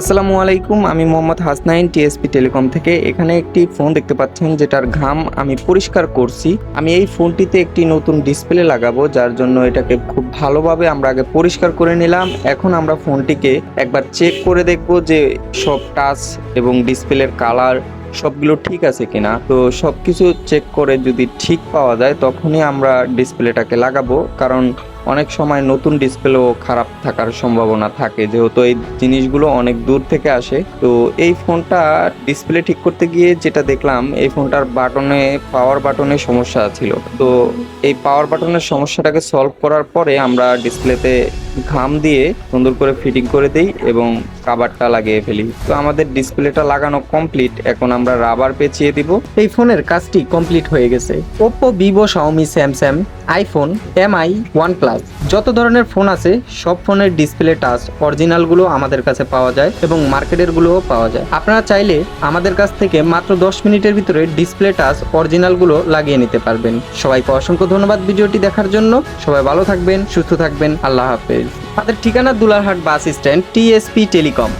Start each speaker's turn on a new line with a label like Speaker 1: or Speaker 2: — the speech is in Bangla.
Speaker 1: আসসালামু আলাইকুম, আমি মোহাম্মদ হাসনাইন, টিএসপি টেলিকম থেকে। এখানে একটি ফোন দেখতে পাচ্ছেন, যেটার ঘাম আমি পরিষ্কার করছি। আমি এই ফোনটিতে একটি নতুন ডিসপ্লে লাগাবো, যার জন্য এটাকে খুব ভালোভাবে আমরা আগে পরিষ্কার করে নিলাম। এখন আমরা ফোনটিকে একবার চেক করে দেখব যে সব টাচ এবং ডিসপ্লের কালার সবগুলো ঠিক আছে কিনা। তো সব কিছু চেক করে যদি ঠিক পাওয়া যায়, তখনই আমরা ডিসপ্লেটাকে লাগাবো। কারণ অনেক সময় নতুন ডিসপ্লেও খারাপ থাকার সম্ভাবনা থাকে, যেহেতু এই জিনিসগুলো অনেক দূর থেকে আসে। তো এই ফোনটা ডিসপ্লে ঠিক করতে গিয়ে যেটা দেখলাম, এই ফোনটার বাটনে পাওয়ার বাটনে সমস্যা ছিল। তো এই পাওয়ার বাটনের সমস্যাটাকে সলভ করার পরে আমরা ডিসপ্লেতে ঘাম দিয়ে সুন্দর করে ফিটিং করে দেই এবং কাভারটা লাগিয়ে ফেলি। তো আমাদের ডিসপ্লেটা লাগানো কমপ্লিট এখন আমরা রাবার পেঁচিয়ে দিব। এই ফোনের কাজটি কমপ্লিট হয়ে গেছে। Oppo Vivo Xiaomi Samsung iPhone Mi OnePlus যত ধরনের ফোন আছে, সব ফোনের ডিসপ্লে টাচ অরিজিনালগুলো আমাদের কাছে পাওয়া যায় এবং মার্কেটেরগুলোও পাওয়া যায়। আপনারা চাইলে আমাদের কাছ থেকে মাত্র দশ মিনিটের ভিতরে ডিসপ্লে টাচ অরিজিনালগুলো লাগিয়ে নিতে পারবেন। সবাইকে অসংখ্য ধন্যবাদ ভিডিওটি দেখার জন্য। সবাই ভালো থাকবেন, সুস্থ থাকবেন। আল্লাহ হাফেজ। আমাদের ঠিকানা Dularhat bus stand TSP telecom